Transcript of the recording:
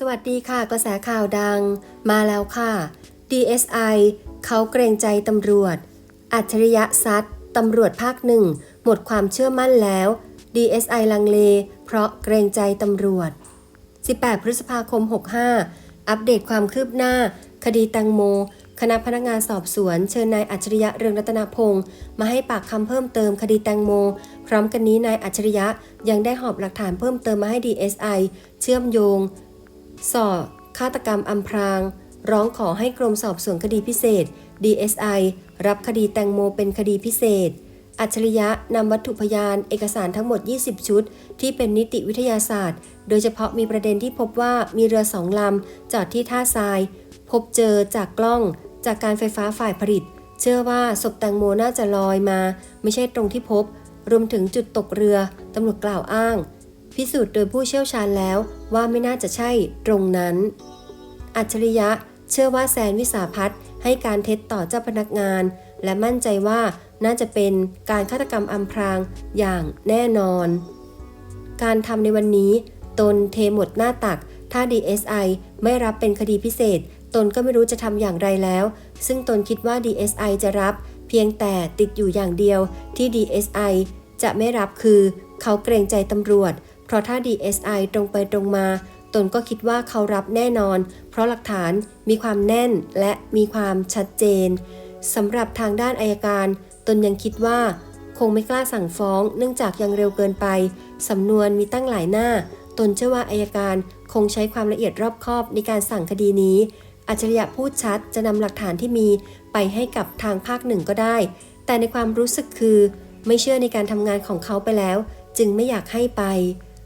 สวัสดีค่ะ กระแสข่าวดัง มาแล้วค่ะ DSI เขาเกรงใจตำรวจ อัจฉริยะซัดตำรวจภาคหนึ่ง หมดความเชื่อมั่นแล้ว DSI ลังเล เพราะเกรงใจตำรวจ 18 พฤษภาคม 65 อัปเดตความคืบหน้า คดีแตงโม คณะพนักงานสอบสวน เชิญนายอัจฉริยะเรืองรัตนพงศ์มาให้ปากคำเพิ่มเติมคดีแตงโม พร้อมกันนี้นายอัจฉริยะยังได้หอบหลักฐานเพิ่มเติมมาให้ DSI เชื่อมโยง สอบฆาตกรรมอำพราง ร้องขอให้กรมสอบสวนคดีพิเศษ DSI รับคดีแตงโมเป็นคดีพิเศษ อัจฉริยะนำวัตถุพยานเอกสารทั้งหมด 20 ชุด ที่เป็นนิติวิทยาศาสตร์ โดยเฉพาะมีประเด็นที่พบว่ามีเรือสองลำจอดที่ท่าทราย พบเจอจากกล้อง จากการไฟฟ้าฝ่ายผลิต เชื่อว่าศพแตงโมน่าจะลอยมา ไม่ใช่ตรงที่พบ รวมถึงจุดตกเรือตำรวจกล่าวอ้าง พิสูจน์โดยผู้เชี่ยวชาญแล้วว่าไม่น่าจะใช่ตรงนั้น อัจฉริยะเชื่อว่าแซนวิสาพัฒน์ให้การเท็จต่อเจ้าพนักงาน และมั่นใจว่าน่าจะเป็นการฆาตกรรมอำพรางอย่างแน่นอน การทำในวันนี้ ตนเทหมดหน้าตัก ถ้า DSI ไม่รับเป็นคดีพิเศษ ตนก็ไม่รู้จะทำอย่างไรแล้ว ซึ่งตนคิดว่า DSI จะรับ เพียงแต่ติดอยู่อย่างเดียวที่ DSI จะไม่รับคือ เขาเกรงใจตำรวจ เพราะถ้า DSI ตรงไปตรงมา ตนก็คิดว่าเขารับแน่นอน เพราะหลักฐานมีความแน่นและมีความชัดเจนสำหรับทางด้านอายการ ตนยังคิดว่าคงไม่กล้าสั่งฟ้อง เนื่องจากยังเร็วเกินไปสำนวนมีตั้งหลายหน้า ตนเชื่อว่าอายการคงใช้ความละเอียดรอบคอบในการสั่งคดีนี้ อัจฉริยะพูดชัดจะนำหลักฐานที่มีไปให้กับทางภาคหนึ่งก็ได้ แต่ในความรู้สึกคือ ไม่เชื่อในการทำงานของเขาไปแล้ว จึงไม่อยากให้ไป